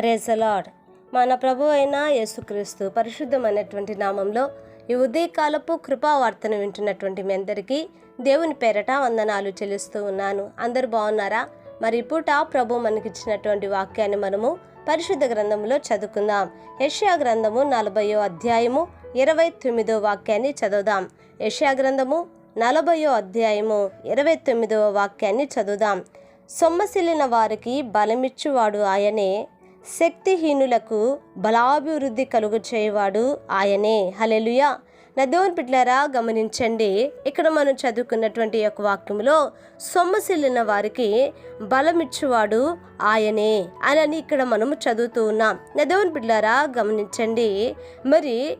Praise the Lord మన ప్రభు అయిన యేసుక్రీస్తు పరిశుద్ధమైనటువంటి నామంలో ఈ ఉదయకాలపు కృపావార్తను వింటున్నటువంటి మీ అందరికీ దేవుని పేరట వందనాలు చెల్లిస్తూ ఉన్నాను. అందరు బాగున్నారా? మరి ఈ పూట ప్రభు మనకిచ్చినటువంటి వాక్యాన్ని మనము పరిశుద్ధ గ్రంథంలో చదువుకుందాం. యెషయా గ్రంథము నలభయో అధ్యాయము ఇరవై తొమ్మిదో వాక్యాన్ని చదువుదాం. యెషయా గ్రంథము నలభయో అధ్యాయము ఇరవై తొమ్మిదవ వాక్యాన్ని చదువుదాం. సొమ్మసిల్లిన వారికి బలమిచ్చువాడు ఆయనే శక్తిహీనులకు బలాభివృద్ధి కలుగు చేయవాడు ఆయనే. హలెలుయా నా పిట్లరా గమనించండి. ఇక్కడ మనం చదువుకున్నటువంటి యొక్క వాక్యంలో సొమ్మసిల్లిన వారికి బలమిచ్చువాడు ఆయనే అని ఇక్కడ మనము చదువుతూ ఉన్నాం. నా పిట్లరా గమనించండి. మరి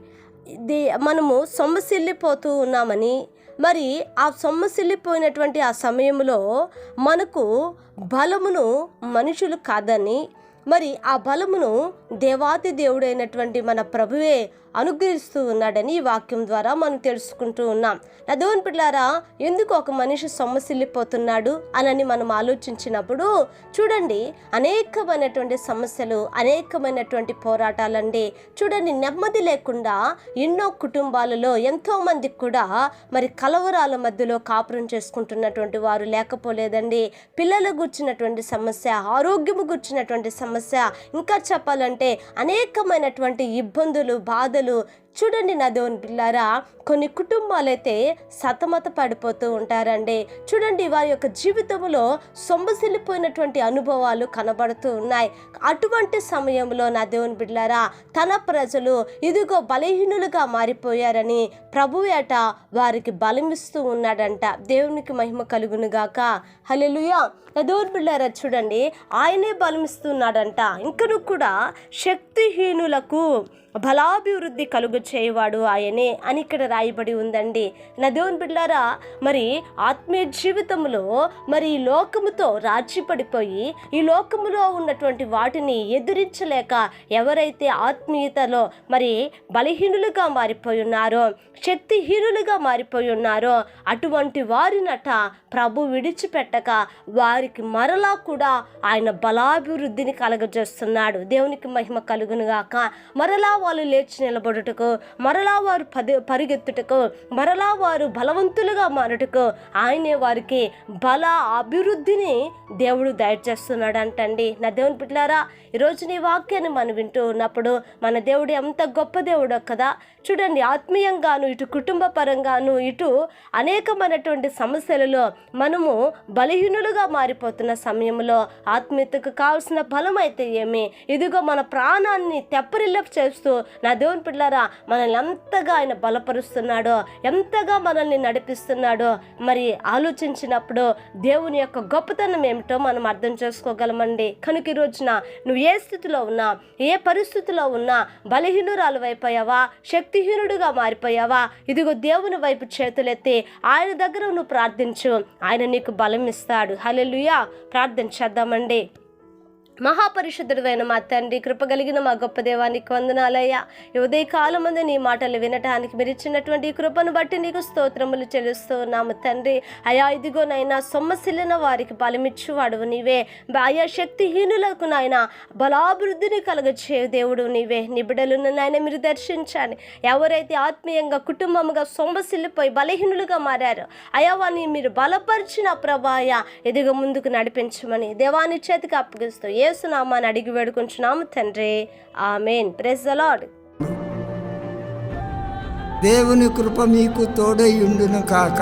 మనము సొమ్మసిల్లిపోతూ ఉన్నామని మరి ఆ సొమ్మసిల్లిపోయినటువంటి ఆ సమయంలో మనకు బలమును మనుషులు కాదని మరి ఆ బలమును దేవాది దేవుడైనటువంటి మన ప్రభువే అనుగ్రహిస్తూ ఉన్నాడని ఈ వాక్యం ద్వారా మనం తెలుసుకుంటూ ఉన్నాం. నా దేవుని పిల్లారా ఎందుకు ఒక మనిషి సొమ్మసిల్లిపోతున్నాడు అనని మనం ఆలోచించినప్పుడు చూడండి అనేకమైనటువంటి సమస్యలు అనేకమైనటువంటి పోరాటాలండి. చూడండి నెమ్మది లేకుండా ఎన్నో కుటుంబాలలో ఎంతోమంది కూడా మరి కలవరాల మధ్యలో కాపురం చేసుకుంటున్నటువంటి వారు లేకపోలేదండి. పిల్లలు గుర్చినటువంటి సమస్య ఆరోగ్యము గుర్చినటువంటి సమస్య ఇంకా చెప్పాలంటే అనేకమైనటువంటి ఇబ్బందులు బాధలు ఆలోచనలు చూడండి నా దేవుని పిల్లారా కొన్ని కుటుంబాలైతే సతమత పడిపోతూ ఉంటారండి. చూడండి వారి యొక్క జీవితంలో సొంబసిల్లిపోయినటువంటి అనుభవాలు కనబడుతూ ఉన్నాయి. అటువంటి సమయంలో నా దేవుని తన ప్రజలు ఇదిగో బలహీనులుగా మారిపోయారని ప్రభు ఏట వారికి బలమిస్తూ ఉన్నాడంట. దేవునికి మహిమ కలుగునుగాక హలెలుయా నా దేవుని బిడ్డారా చూడండి ఆయనే బలమిస్తున్నాడంట ఇంకను కూడా శక్తిహీనులకు బలాభివృద్ధి కలుగు చేయవాడు ఆయనే అని ఇక్కడ రాయబడి ఉందండి. నా దేవుని బిడ్డారా మరి ఆత్మీయ జీవితంలో మరి ఈ లోకముతో రాజీ పడిపోయి ఈ లోకములో ఉన్నటువంటి వాటిని ఎదురించలేక ఎవరైతే ఆత్మీయతలో మరి బలహీనులుగా మారిపోయి ఉన్నారో శక్తిహీనులుగా మారిపోయి ఉన్నారో అటువంటి వారినట ప్రభు విడిచిపెట్టక వారికి మరలా కూడా ఆయన బలాభివృద్ధిని కలగజేస్తున్నాడు. దేవునికి మహిమ కలుగునుగాక. మరలా వాళ్ళు లేచి నిలబడుటకు మరలా వారు పది పరిగెత్తుటకు మరలా వారు బలవంతులుగా మారుటకు ఆయనే వారికి బల అభివృద్ధిని దేవుడు దయచేస్తున్నాడంటండి. నా దేవుని పిట్లారా ఈరోజు నీ వాక్యాన్ని మనం వింటూ ఉన్నప్పుడు మన దేవుడు ఎంత గొప్ప దేవుడో కదా. చూడండి ఆత్మీయంగాను ఇటు కుటుంబ పరంగాను ఇటు అనేకమైనటువంటి సమస్యలలో మనము బలహీనులుగా మారిపోతున్న సమయంలో ఆత్మీయతకు కావాల్సిన బలం అయితే ఏమి? ఇదిగో మన ప్రాణాన్ని తెప్పరిల్లపు చేస్తూ నా దేవుని పిల్లారా మనల్ని ఎంతగా ఆయన బలపరుస్తున్నాడో ఎంతగా మనల్ని నడిపిస్తున్నాడో మరి ఆలోచించినప్పుడు దేవుని యొక్క గొప్పతనం ఏమిటో మనం అర్థం చేసుకోగలమండి. కనుక ఈ రోజున నువ్వు ఏ స్థితిలో ఉన్నా ఏ పరిస్థితిలో ఉన్నా బలహీనురాలు అయిపోయావా? శక్తిహీనుడుగా మారిపోయావా? ఇదిగో దేవుని వైపు చేతులెత్తి ఆయన దగ్గర నువ్వు ప్రార్థించు. ఆయన నీకు బలం ఇస్తాడు హలెలుయా ప్రార్థన చేద్దామండి. మహాపరిశుద్ధుడైన మా తండ్రి కృపగలిగిన మా గొప్ప దేవానికి వందనాలయ్యా. ఉదయ ఉదయకాలం మంది నీ మాటలు వినటానికి మీరు ఇచ్చినటువంటి కృపను బట్టి నీకు స్తోత్రములు చెల్లిస్తూ ఉన్నాము తండ్రి అయా ఇదిగోనైనా సొమ్మసిల్లిన వారికి బలమిచ్చువాడు నీవే. ఆయా శక్తిహీనులకు నాయన బలాభివృద్ధిని కలగచ్చే దేవుడు నీవే. నిబిడలను నాయన మీరు దర్శించండి. ఎవరైతే ఆత్మీయంగా కుటుంబముగా సొమ్మసిల్లిపోయి బలహీనులుగా మారారో అయా వాని మీరు బలపరిచిన ప్రభాయ ఎదుగు ముందుకు నడిపించమని దేవాని చేతికి అప్పగిస్తూ ఏ ఏసునామాని అడిగి వేడుకుంటున్నాము తండ్రి. ఆమెన్. ప్రెస్ లార్డ్ దేవుని కృప మీకు తోడై ఉండును కాక.